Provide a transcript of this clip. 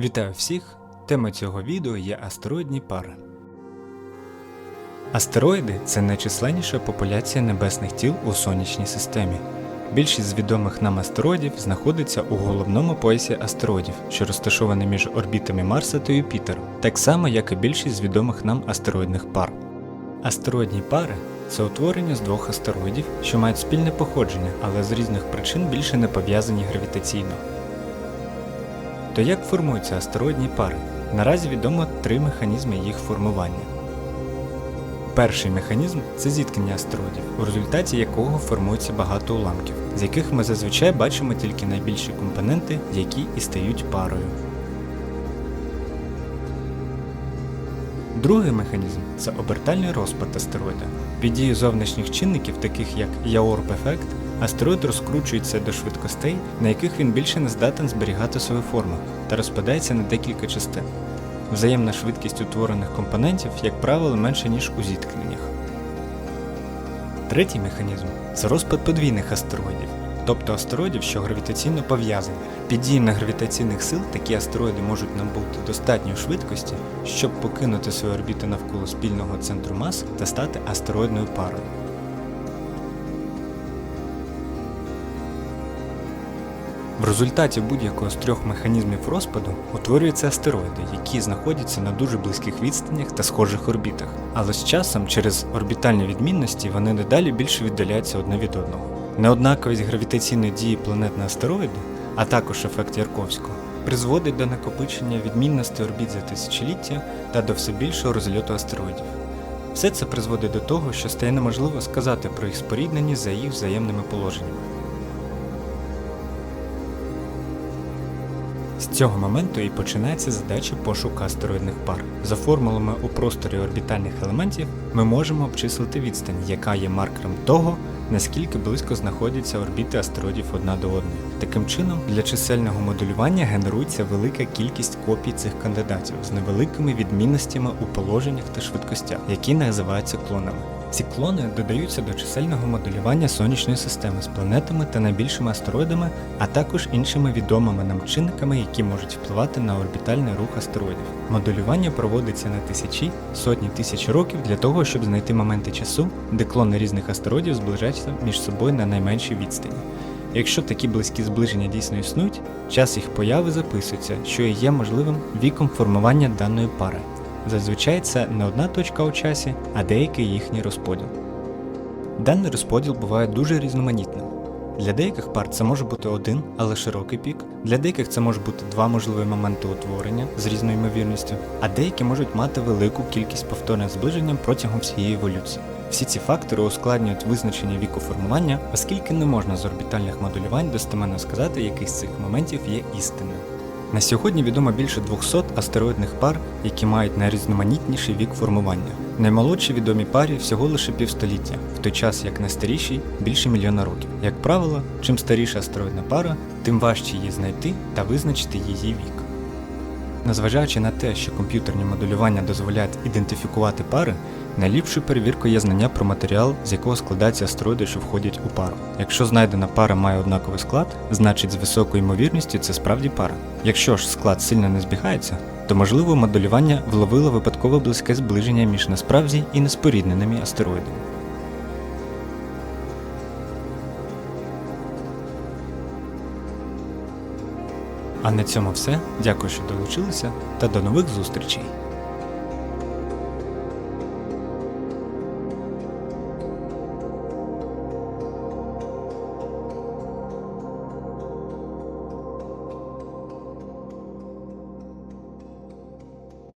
Вітаю всіх! Тема цього відео є астероїдні пари. Астероїди це найчисленніша популяція небесних тіл у сонячній системі. Більшість з відомих нам астероїдів знаходиться у головному поясі астероїдів, що розташований між орбітами Марса та Юпітера, так само як і більшість з відомих нам астероїдних пар. Астероїдні пари це утворення з двох астероїдів, що мають спільне походження, але з різних причин більше не пов'язані гравітаційно. То як формуються астероїдні пари? Наразі відомо три механізми їх формування. Перший механізм це зіткнення астероїдів, у результаті якого формується багато уламків, з яких ми зазвичай бачимо тільки найбільші компоненти, які і стають парою. Другий механізм це обертальний розпад астероїда. Під дією зовнішніх чинників, таких як Яорб-ефект, астероїд розкручується до швидкостей, на яких він більше не здатен зберігати свою форму та розпадається на декілька частин. Взаємна швидкість утворених компонентів, як правило, менша, ніж у зіткненнях. Третій механізм це розпад подвійних астероїдів, тобто астероїдів, що гравітаційно пов'язані. Під дією гравітаційних сил такі астероїди можуть набути достатньої швидкості, щоб покинути свою орбіту навколо спільного центру мас та стати астероїдною парою. В результаті будь-якого з трьох механізмів розпаду утворюються астероїди, які знаходяться на дуже близьких відстанях та схожих орбітах, але з часом через орбітальні відмінності вони дедалі більше віддаляються одне від одного. Неоднаковість гравітаційної дії планет на астероїди, а також ефект Ярковського, призводить до накопичення відмінностей орбіт за тисячоліття та до все більшого розльоту астероїдів. Все це призводить до того, що стає неможливо сказати про їх спорідненість за їх взаємними положеннями. З цього моменту і починається задача пошуку астероїдних пар. За формулами у просторі орбітальних елементів ми можемо обчислити відстань, яка є маркером того, наскільки близько знаходяться орбіти астероїдів одна до одної. Таким чином, для чисельного моделювання генерується велика кількість копій цих кандидатів з невеликими відмінностями у положеннях та швидкостях, які називаються клонами. Ці клони додаються до чисельного моделювання сонячної системи з планетами та найбільшими астероїдами, а також іншими відомими нам чинниками, які можуть впливати на орбітальний рух астероїдів. Моделювання проводиться на тисячі, сотні тисяч років для того, щоб знайти моменти часу, де клони різних астероїдів зближаються між собою на найменшій відстані. Якщо такі близькі зближення дійсно існують, час їх появи записується, що і є можливим віком формування даної пари. Зазвичай це не одна точка у часі, а деякий їхній розподіл. Даний розподіл буває дуже різноманітним. Для деяких пар це може бути один, але широкий пік, для деяких це може бути два можливі моменти утворення з різною ймовірністю, а деякі можуть мати велику кількість повторних зближень протягом всієї еволюції. Всі ці фактори ускладнюють визначення віку формування, оскільки не можна з орбітальних моделювань достеменно сказати, який з цих моментів є істинним. На сьогодні відомо більше 200 астероїдних пар, які мають найрізноманітніший вік формування. Наймолодші відомі парі всього лише півстоліття, в той час як найстаріші більше мільйона років. Як правило, чим старіша астероїдна пара, тим важче її знайти та визначити її вік. Незважаючи на те, що комп'ютерні моделювання дозволяють ідентифікувати пари, найліпшою перевіркою є знання про матеріал, з якого складаються астероїди, що входять у пару. Якщо знайдена пара має однаковий склад, значить з високою ймовірністю це справді пара. Якщо ж склад сильно не збігається, то можливо моделювання вловило випадково близьке зближення між насправді і неспорідненими астероїдами. А на цьому все. Дякую, що долучилися, та до нових зустрічей!